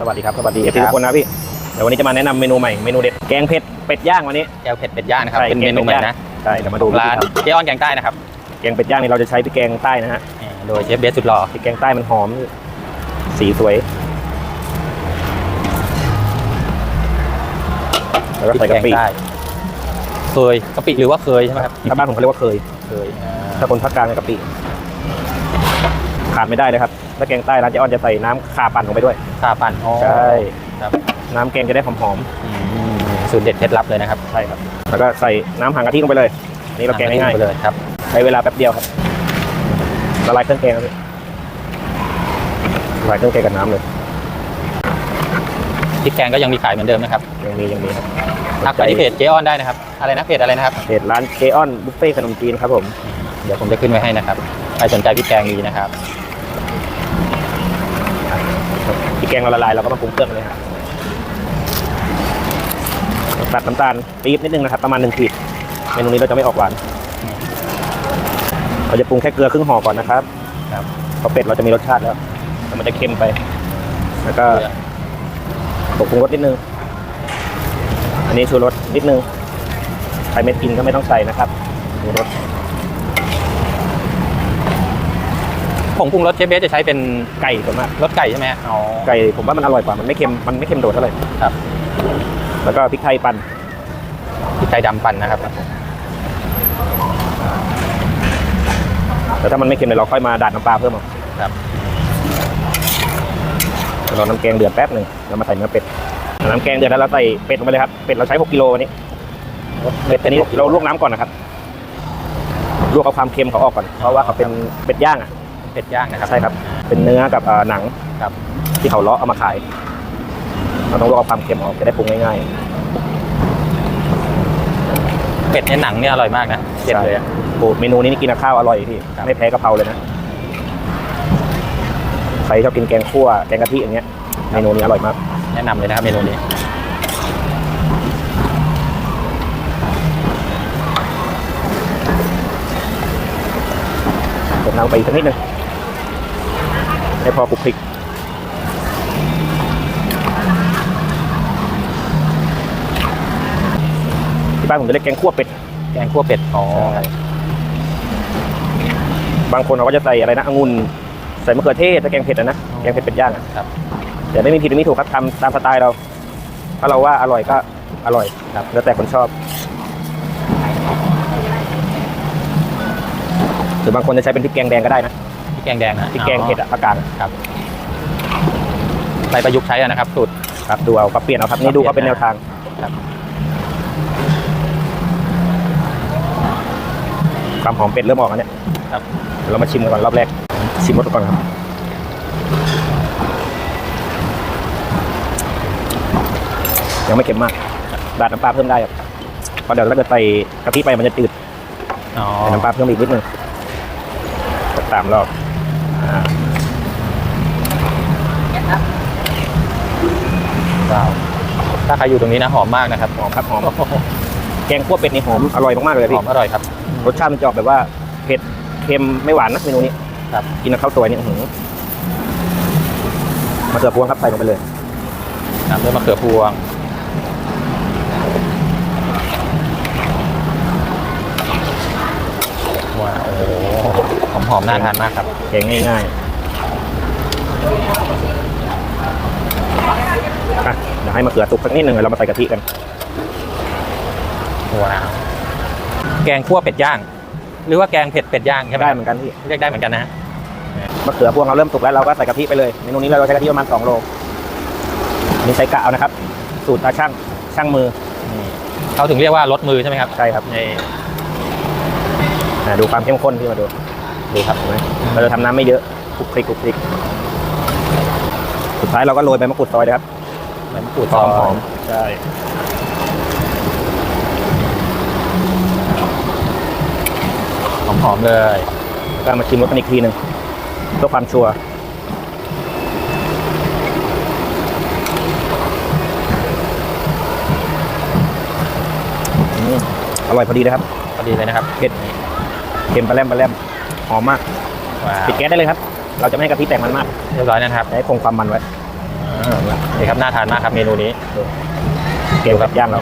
สวัสดีครับสวัสดีทุกคนนะพี่เดี๋ยววันนี้จะมาแนะนำเมนูใหม่เมนูเด็ดแกงเผ็ดเป็ดย่างวันนี้แก้วเผ็ดเป็ดย่างนะครับใช่เป็นเมนูใหม่นะใช่เดี๋ยวมาดูร้านวิธีทเจ๊อ้อนแกงใต้นะครับำแกงเป็ดย่างนี่เราจะใช้พริกแกงใต้นะฮะนี่โดยเชฟเบสสุดหล่อพริกแกงใต้มันหอม สีสวยแล้วก็ใส่กะปิใต้เคยกะปิหรือว่าเคยใช่ไหมครับถ้าบ้านผมเขาเรียกว่าเคยเคยอ่าถ้าคนภาคกลางเรียกกะปิ ขาดไม่ได้เลยครับถ้าแกงใต้ร้านเจ๊อ้อนจะใส่น้ำข่าปั่นลงไปด้วยข้าปั่นอ๋อใช่ ครับน้ำแกงจะได้หอมอืมสูตรเด็ดเคล็ดลับเลยนะครับๆใช่ครับ แล้วก็ใส่น้ำหางกะทิลงไปเลยอันนี่เราแกงง่ายไปเลยครับๆใช้เวลาแป๊บเดียวครับละลายเครื่องแกงครับพี่ละลายเครื่องแกงกับน้ำเลยพริกแกงก็ยังมีขายเหมือนเดิมนะครับยังมียังมีครับทักไปที่เพจเจ๊อ้อนได้นะครับ อะไรนะเพจอะไรนะครับ เพจร้านเจออนบุฟเฟ่ขนมจีนครับผม เดี๋ยวผมจะขึ้นไว้ให้นะครับ ใครสนใจพริกแกงดีนะครับ แกงเราละลายเราก็มาปรุงเครื่องเลยครับตัดน้ำตาลปี๊บนิดนึงนะครับ ประมาณหนึ่งขีดเมนูนี้เราจะไม่ออกหวานเราจะปรุงแค่เกลือครึ่งห่อก่อนนะครับครับเพราะเป็ดเราจะมีรสชาติแล้วแต่มันจะเค็มไป แล้วก็ผงปรุงรสนิดนึง อันนี้ชูรสนิดนึงใครไม่กินก็ไม่ต้องใส่นะครับชูรส ผงปรุงรสเชฟเบสจะใช้เป็นไก่ส่วนมากรสไก่ใช่ไหมฮะอ๋อไก่ผมว่ามันอร่อยกว่ามันไม่เค็มมันไม่เค็มโดดเท่าไหร่ครับแล้วก็พริกไทยปั่นพริกไทยดำปั่นนะครับแต่ถ้ามันไม่เค็มเดี๋ยวเราค่อยมาดัดน้ำปลาเพิ่มเอาครับเดี๋ยวเราน้ำแกงเดือดแป๊บหนึ่งแล้วมาใส่เนื้อเป็ดน้ำแกงเดือดแล้วเราใส่เป็ดลงไปเลยครับเป็ดเราใช้6กิโลวันนี้เป็ดตัวนี้เราลวกน้ำก่อนนะครับลวกเอาความเค็มเขาออกก่อนเพราะว่าเขาเป็นเป็ดย่างอะ เป็ดย่างนะครับใช่ครับ เป็นเนื้อกับเอ่อหนังครับที่เขาเลาะเอามาขาย เราต้องลวกเอาความเค็มออกจะได้ปรุงง่าย เป็ดในยหนังเนี่ยอร่อยมากนะๆเด็ดเลยอะโอ้เมนูนี้นี่กินกับข้าวอร่อยพี่ครับไม่แพ้กะเพราเลยนะใครชอบกินแกงคั่วแกงกะทิอย่างเงี้ยเมนูนี้อร่อยมากแนะนำเลยนะครับเมนูนี้เติมน้ำไปอีกสักนิดนึง ให้พอคลุกคลิกที่บ้านผมจะเรียกแกงคั่วเป็ด แกงคั่วเป็ด อ๋อ บางคนเขาก็จะใส่อะไรนะองุ่น ใส่มะเขือเทศถ้าแกงเผ็ดอะนะ แกงเผ็ดเป็ดย่างอะครับ แต่ไม่มีผิดไม่มีถูกครับทำตามสไตล์เรา ถ้าเราว่าอร่อยก็อร่อยครับแล้วแต่คนชอบหรือบางคนจะใช้เป็นพริกแกงแดงก็ได้นะ พริกแกงแดงนะพริกแกงเผ็ดอะภาคกลางครับไปประยุกต์ใช้อะนะครับสูตรครับดูเอาครับเปลี่ยนเอาครับนี่ดูเขาเป็นแนวทางครับความหอมเป็ดเริ่มออกแล้วเนี่ยครับเดี๋ยวเรามาชิมกันก่อนรอบแรก ชิมรสก่อนครับยังไม่เค็มมากราดน้ำปลาเพิ่มได้ครับเพราะเดี๋ยวถ้าเกิดใส่กะทิไปมันจะจืดอ๋อใส่น้ำปลาเพิ่มอีกนิดนึงสักสามรอบอ่า ว้าวถ้าใครอยู่ตรงนี้นะหอมมากนะครับหอมครับหอมแกงคั่วเป็ดนี่หอมอร่อยมากๆเลยหพี่อมอร่อยครับ รสชาติมันจะออกแบบว่าเผ็ดเค็มไม่หวานนะเมนูนี้ครับกินกับข้าวสวยเนี่ยอื้อหือมาเสิร์ฟพวงครับใส่ลงไปเลยน้ำด้วยมะเขือพวงว้าวโอ้โหหอมๆน่าทานมากครับแกงง่ายๆอะเดี๋ยวให้มะเขือสุกสักนิดหนึ่งเดี๋ยวเรามาใส่กะทิกันว้าวแกงคั่วเป็ดย่าง หรือว่าแกงเผ็ดเป็ดย่างใช่ไหมได้เหมือนกันพี่เรียกได้เหมือนกันนะฮะมะเขือพวงเราเริ่มสุกแล้วเราก็ใส่กะทิไปเลยเมนูนี้เราใช้กะทิประมาณ2โลอันนี้ใช้กะเอานะครับ สูตรตาช่างช่างมือนี่เขาถึงเรียกว่ารสมือใช่ไหมครับใช่ครับนี่อะดูความเข้มข้นที่มาดู ดูครับเห็นไหมเราจะทำน้ำไม่เยอะคลุกคลิกคลุกคลิกสุดท้ายเราก็โรยใบมะกรูดซอยนะครับใบมะกรูดหซออมหอยมใช่หอมๆเลยก็มาชิมรสกันอีกทีหนึ่งเพื่อความชัวร์อืมอร่อยพอดีนะครับ พอดีเลยนะครับเผ็ดเค็มปลาแรมปลาแรม หอมมากว้าวปิดแก๊สได้เลยครับ เราจะไม่ให้กะทิแตกมันมากเรียบร้อยนะครับจะให้คงความมันไว้อ่นี่ครับน่าทานมากครับเมนูนี้เกลียวกับย่างเรา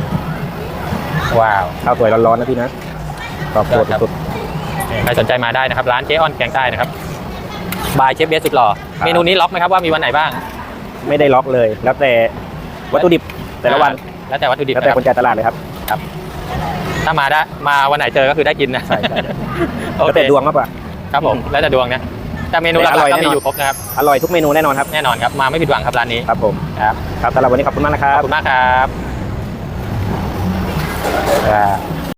ว้าวข้าวสวยร้อนๆนะพี่นะตอบโจทย์ครับสุดใครสนใจมาได้นะครับ ร้านเจ๊อ้อนแกงใต้นะครับบายเชฟเบสสุดหล่อเมนูนี้ล็อกไหมครับว่ามีวันไหนบ้างๆไม่ได้ล็อกเลย แล้วแต่วัตถุดิบแต่ละวันแล้วแต่วัตถุดิบแล้วนะแต่คครับนจ่ายตลาดเลยครับ ถ้ามาได้มาวันไหนเจอก็คือได้กินนะใช่ใช่โอแล้วเคแต่ดวงมากกว่า ครับผมแล้วแต่ดวงนะแต่เมนูหแต่ลัอกร่อยๆก็แน่มีนอนอยู่ครบนะครับอร่อยทุกเมนูแน่นอนครับแน่นอนครับมาไม่ผิดหวังครับร้านนี้ครับผมครับครับสำหรับวันนี้ขอบคุณมากนะครัขบอบคุณมากครับ